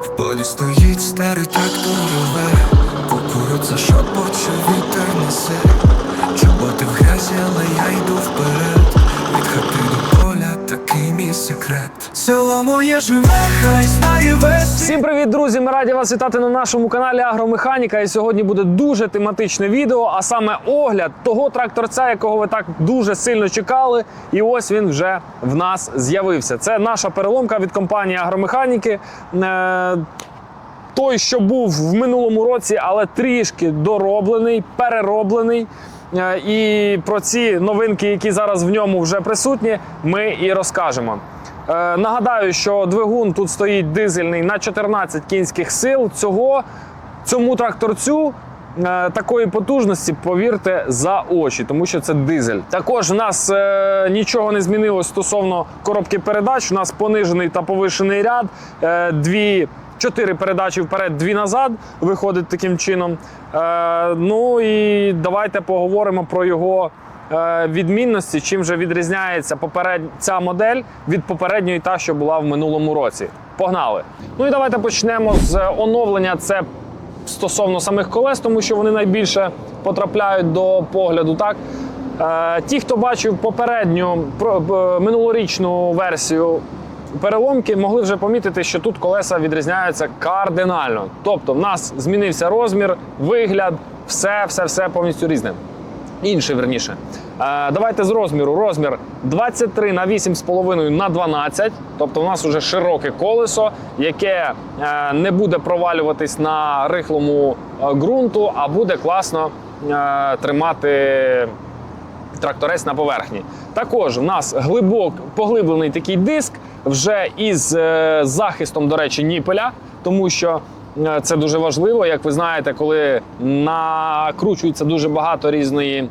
В полі стоїть старий трактор рве Кукурудза шопоче, вітер несе. Чоботи в грязі, але я йду вперед. Від хати до поля такий мій секрет. Село моє живе, хай знає весь Всім привіт, друзі! Ми раді вас вітати на нашому каналі Агромеханіка. І сьогодні буде дуже тематичне відео, а саме огляд того тракторця, якого ви так дуже сильно чекали. І ось він вже в нас з'явився. Це наша переломка від компанії Агромеханіки. Е, той, що був в минулому році, але трішки дороблений, перероблений. Е, І про ці новинки, які зараз в ньому вже присутні, ми і розкажемо. Е, Нагадаю, що двигун тут стоїть дизельний на 14 кінських сил. Цього цьому тракторцю е, такої потужності, повірте, за очі, тому що це дизель. Також в нас е, нічого не змінилось стосовно коробки передач. У нас понижений та повишений ряд. Дві Чотири передачі вперед, дві назад виходить таким чином. Ну і давайте поговоримо про його відмінності, чим же відрізняється поперед... ця модель від попередньої, та що була в минулому році. Погнали! Ну і давайте почнемо з оновлення. Це стосовно самих колес, тому що вони найбільше потрапляють до погляду. Так е, ті, хто бачив попередню про- минулорічну версію переломки, могли вже помітити, що тут колеса відрізняються кардинально. Тобто, в нас змінився розмір, вигляд, все, все, все повністю різне. Інше верніше. Е, давайте з розміру. Розмір 23 на 8,5 на 12. Тобто, у нас вже широке колесо, яке е, не буде провалюватись на рихлому е, ґрунту, а буде класно тримати тракторець на поверхні. Також в нас глибок поглиблений такий диск вже із захистом, до речі, ніпеля, тому що це дуже важливо. Як ви знаєте, коли накручується дуже багато різної е,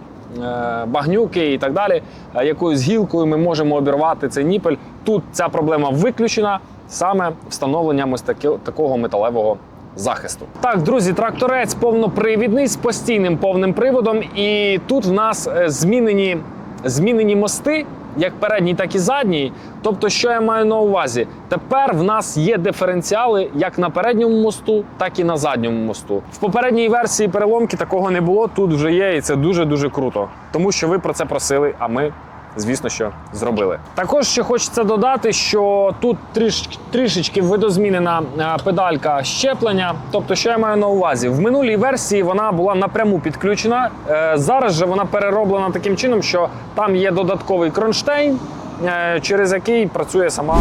багнюки і так далі, е, якоюсь гілкою ми можемо обірвати цей ніпель. Тут ця проблема виключена саме встановленням ось таки- такого металевого захисту. Так, друзі, тракторець повнопривідний з постійним повним приводом. І тут в нас е, змінені, змінені мости. Як передній, так і задній. Тобто, що я маю на увазі? Тепер в нас є диференціали як на передньому мосту, так і на задньому мосту. В попередній версії переломки такого не було. Тут вже є, і це дуже дуже круто. Тому що ви про це просили, а ми звісно, що зробили. Також ще хочеться додати, що тут тріш, трішечки видозмінена е, педалька щеплення. Тобто, що я маю на увазі, в минулій версії вона була напряму підключена. Е, Зараз же вона перероблена таким чином, що там є додатковий кронштейн, е, через який працює сама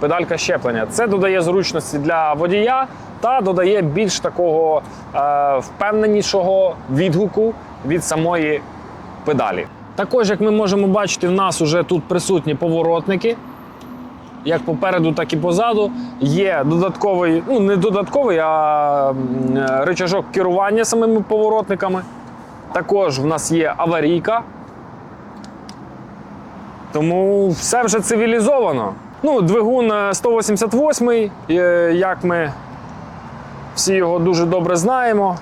педалька щеплення. Це додає зручності для водія та додає більш такого е, впевненішого відгуку від самої педалі. Також, як ми можемо бачити, в нас вже тут присутні поворотники. Як попереду, так і позаду. Є додатковий, ну не додатковий, а м, рычажок керування самими поворотниками. Також в нас є аварійка. Тому все вже цивілізовано. Ну, двигун е, 188, е, як ми всі його дуже добре знаємо.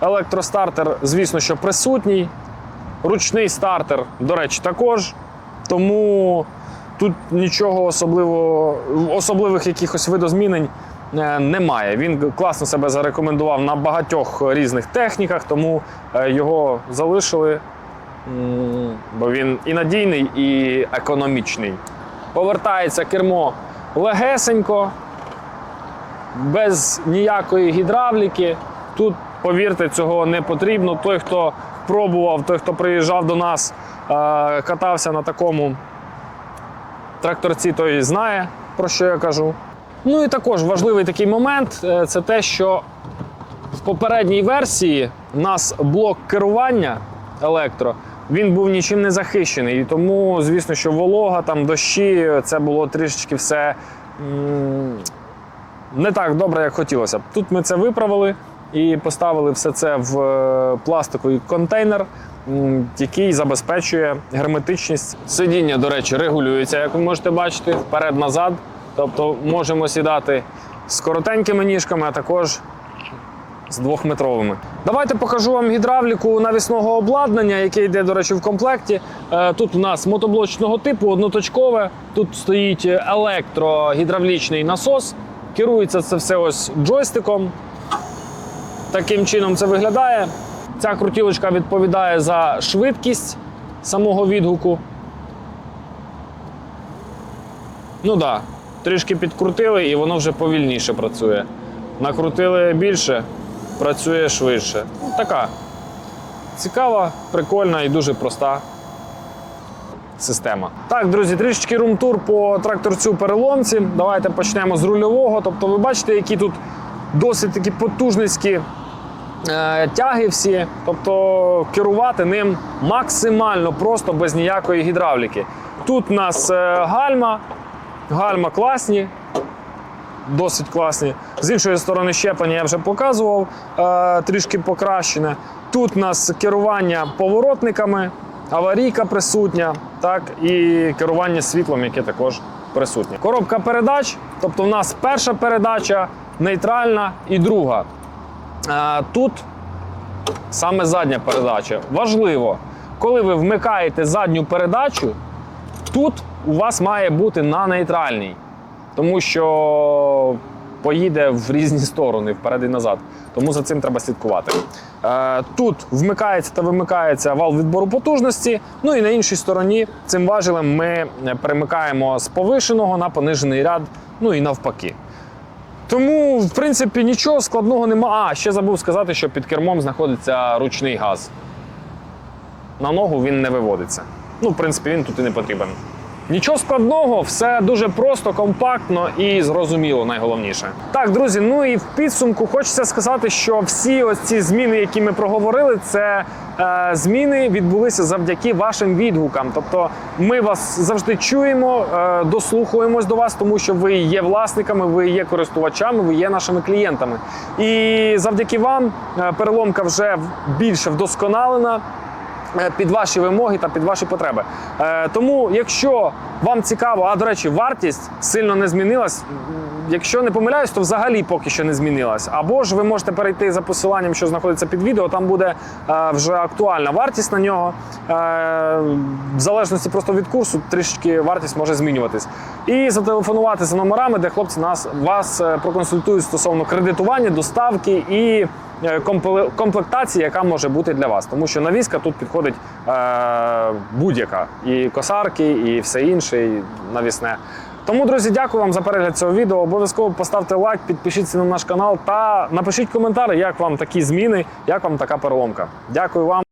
Електростартер, звісно, що присутній. Ручний стартер, до речі, також. Тому тут нічого особливого, особливих якихось видозмінень е, немає. Він класно себе зарекомендував на багатьох різних техніках, тому е, його залишили, бо він і надійний, і економічний. Повертається кермо легесенько, без ніякої гідравліки. Тут, повірте, цього не потрібно. Той, хто пробував, той, хто приїжджав до нас, е, катався на такому тракторці, той знає, про що я кажу. Ну і також важливий такий момент е, це те, що в попередній версії у нас блок керування електро. Він був нічим не захищений, і тому, звісно, що волога, там дощі, це було трішечки все не так добре, як хотілося б. Тут ми це виправили і поставили все це в е, пластиковий контейнер, який забезпечує герметичність. Сидіння, до речі, регулюється, як ви можете бачити, вперед-назад. Тобто можемо сідати з коротенькими ніжками, а також з двохметровими. Давайте покажу вам гідравліку навісного обладнання, яке йде, до речі, в комплекті. Е, Тут у нас мотоблочного типу, одноточкове. Тут стоїть електрогідравлічний насос. Керується це все ось джойстиком. Таким чином це виглядає. Ця крутілочка відповідає за швидкість самого відгуку. Ну так, да, трішки підкрутили і воно вже повільніше працює. Накрутили більше, працює швидше. Ну, така цікава, прикольна і дуже проста система. Так, друзі, трішечки румтур по тракторцю переломці. Давайте почнемо з рульового. Тобто, ви бачите, які тут досить такі потужницькі тяги всі. Тобто керувати ним максимально просто без ніякої гідравліки. Тут у нас е, гальма, гальма класні, досить класні. З іншої сторони щеплення я вже показував, е, трішки покращене. Тут у нас керування поворотниками, аварійка присутня, так, і керування світлом, яке також присутнє. Коробка передач, тобто в нас перша передача, нейтральна і друга. Тут саме задня передача. Важливо, коли ви вмикаєте задню передачу, тут у вас має бути на нейтральній, тому що поїде в різні сторони, вперед і назад. Тому за цим треба слідкувати. Е, Тут вмикається та вимикається вал відбору потужності. Ну і на іншій стороні цим важелем ми перемикаємо з повишеного на понижений ряд, ну і навпаки. Тому, в принципі, нічого складного нема. А, ще забув сказати, що під кермом знаходиться ручний газ. На ногу він не виводиться. Ну, в принципі, він тут і не потрібен. Нічого складного, все дуже просто, компактно і зрозуміло, найголовніше. Так, друзі, ну і в підсумку хочеться сказати, що всі ось ці зміни, які ми проговорили, це е, зміни відбулися завдяки вашим відгукам. Тобто ми вас завжди чуємо, е, дослухаємось до вас, тому що ви є власниками, ви є користувачами, ви є нашими клієнтами. І завдяки вам е, переломка вже більше вдосконалена під ваші вимоги та під ваші потреби. Е, Тому, якщо вам цікаво, а до речі, вартість сильно не змінилась. Якщо не помиляюсь, то взагалі поки що не змінилась. Або ж ви можете перейти за посиланням, що знаходиться під відео. Там буде е, вже актуальна вартість на нього. Е, в залежності просто від курсу, трішки вартість може змінюватись. І зателефонувати за номерами, де хлопці нас вас е, проконсультують стосовно кредитування, доставки і е, комплектації, яка може бути для вас. Тому що навіска тут підходить е, будь-яка. І косарки, і все інше, і навісне. Тому, друзі, дякую вам за перегляд цього відео. Обов'язково поставте лайк, підпишіться на наш канал та напишіть коментар, як вам такі зміни, як вам така переломка. Дякую вам.